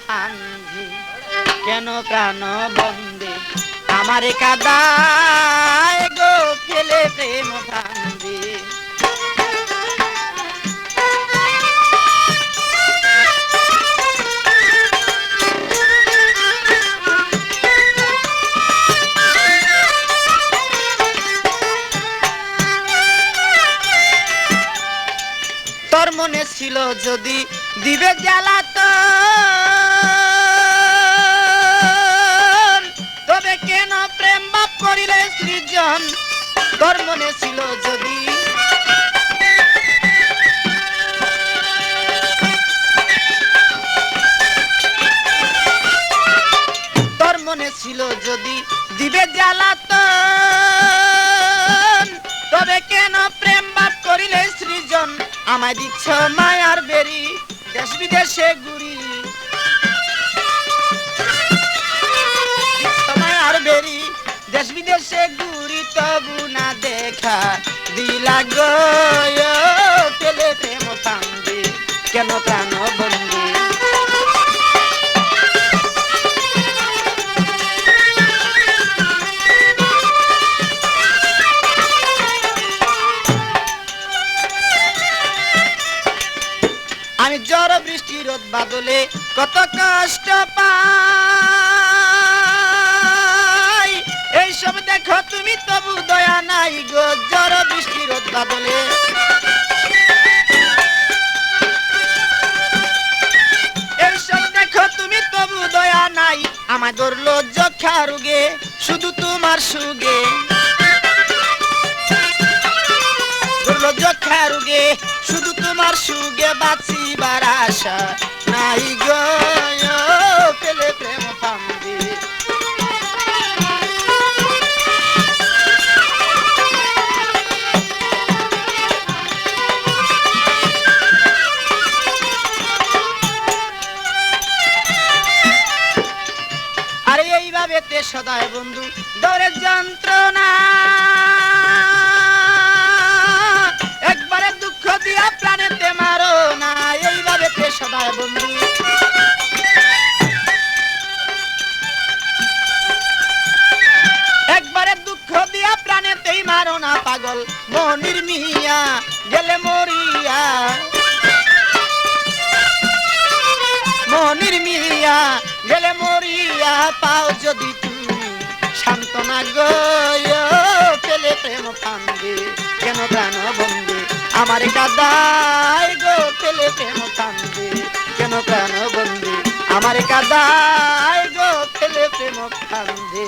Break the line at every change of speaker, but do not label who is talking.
Fandi কেন প্রাণ বন্দে? আমারে কাদায় গো ফেলে প্রেম ফান্দি তোর মনে ছিল যদি দিবে জ্বালাত তবে কেন প্রেম বাপ করিলে সৃজন? তোর মনে ছিল যদি তোর মনে ছিল যদি দিবে জ্বালাত তবে কেন প্রেম বাপ করিলে সৃজন? আমায় দিচ্ছ মায়ার বেরি। দেশ বিদেশে ঘুরি। দিচ্ছ আর বেরি দেশ বিদেশে ঘুরি তবু না দেখা দিলা গো। আমি জ্বর বৃষ্টি রোদ বাদলে কত কষ্ট পাই। এইসব দেখো তুমি তবু দয়া নাই গো, জ্বর বৃষ্টি রোদ বাদলে। এইসব দেখো তুমি তবু দয়া নাই, আমার ধরলো যক্ষা রুগে, শুধু তোমার সুগে। আশা নাই গো পেলে প্রেম ফান্দি আরে এইভাবে তে সদায় বন্ধু দরে যন্ত্রণা। পাগল, মনির মিয়া গেলে যদি তুমি সান্ত্বনা গয়, পেলে প্রেম কান্দে, কেন প্রাণ বন্দে? আমার কাদায় গো, পেলে প্রেম কান্দে। কেন প্রাণ বন্দে। আমার কাদায় গো ফেলে প্রেম কান্দে